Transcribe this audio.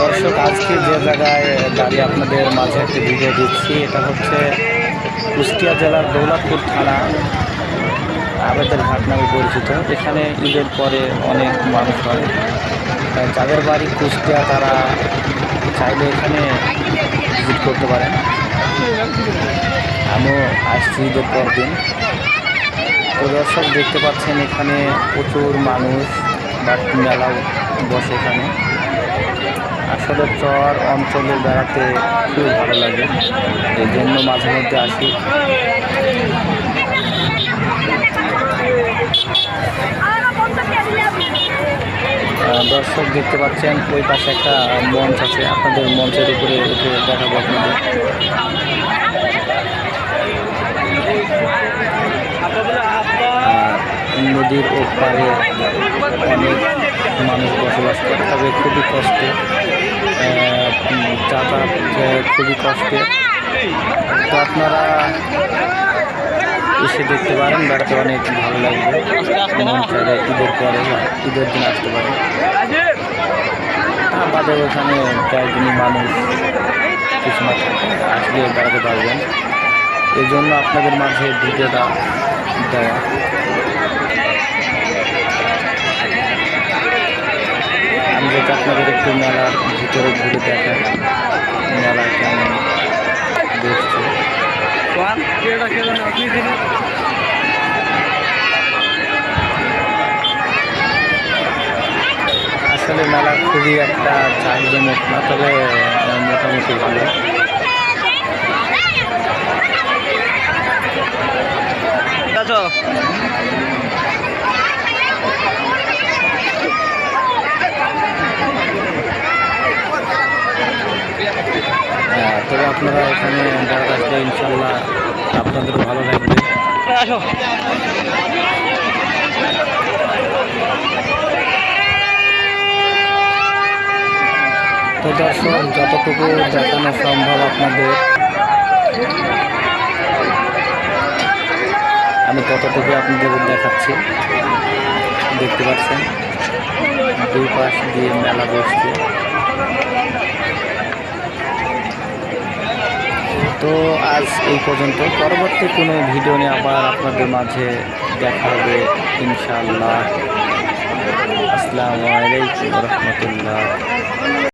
দর্শক, আজকে যে জায়গায় দাঁড়িয়ে আপনাদের মাঝে একটি ভিডিও দিচ্ছি, এটা হচ্ছে কুষ্টিয়া জেলার দৌলতপুর থানা, আবেদের ঘাট নামে পরিচিত। এখানে ঈদের পরে অনেক মানুষ হয়। যাদের বাড়ি কুষ্টিয়া, তারা চাইলে এখানে ভিজিট করতে পারেন। আমিও আসছি ঈদের পর দিন তো দর্শক, দেখতে পাচ্ছেন এখানে প্রচুর মানুষ। বা মেলাও বসে এখানে। আসলে চর অঞ্চলে বেড়াতে খুব ভালো লাগে। এই জন্য মাঝে মধ্যে আসি। দর্শক দেখতে পাচ্ছেন, ওই পাশে একটা মঞ্চ আছে। আপনাদের মঞ্চের উপরে উঠে দেখাবো আপনাদের। অনেক মানুষ বসবাস করে, তবে খুবই কষ্টে যাতায়াত খুবই কষ্টে। তো আপনারা এসে দেখতে পারেন, বেড়াতে অনেক ভালো লাগবে। ঈদের পরে ঈদের দিন আসতে পারে। আমাদের ওখানে কয়েকদিনই মানুষ কিছু না আসলে বেড়াতে পারবেন। এই জন্য আপনাদের মাঝে ভিডিওটা দেওয়া আমি যাতে আপনাদের একটু মেলার ভিতরে ঘুরে দেখেন মেলা কেমন দেখছে আসলে মেলা খুবই একটা চাহিদামুখ না তবে মোটামুটি ভালো। হ্যাঁ তবে আপনারা এখানে বেড়াতে আসলে ইনশাল্লাহ আপনাদের ভালো লাগবে। তো দর্শক, যতটুকু দেখানো সম্ভব আপনাদের, আমি ততটুকু আপনাদের দেখাচ্ছি। দেখতে পাচ্ছেন, দুই পাশ দিয়ে মেলা বসছে। তো আজ এই পর্যন্ত। পরবর্তী কোনো ভিডিও নিয়ে আবার আপনাদের মাঝে দেখা হবে, ইনশাআল্লাহ। আসসালামু আলাইকুম রহমতুল্লাহ।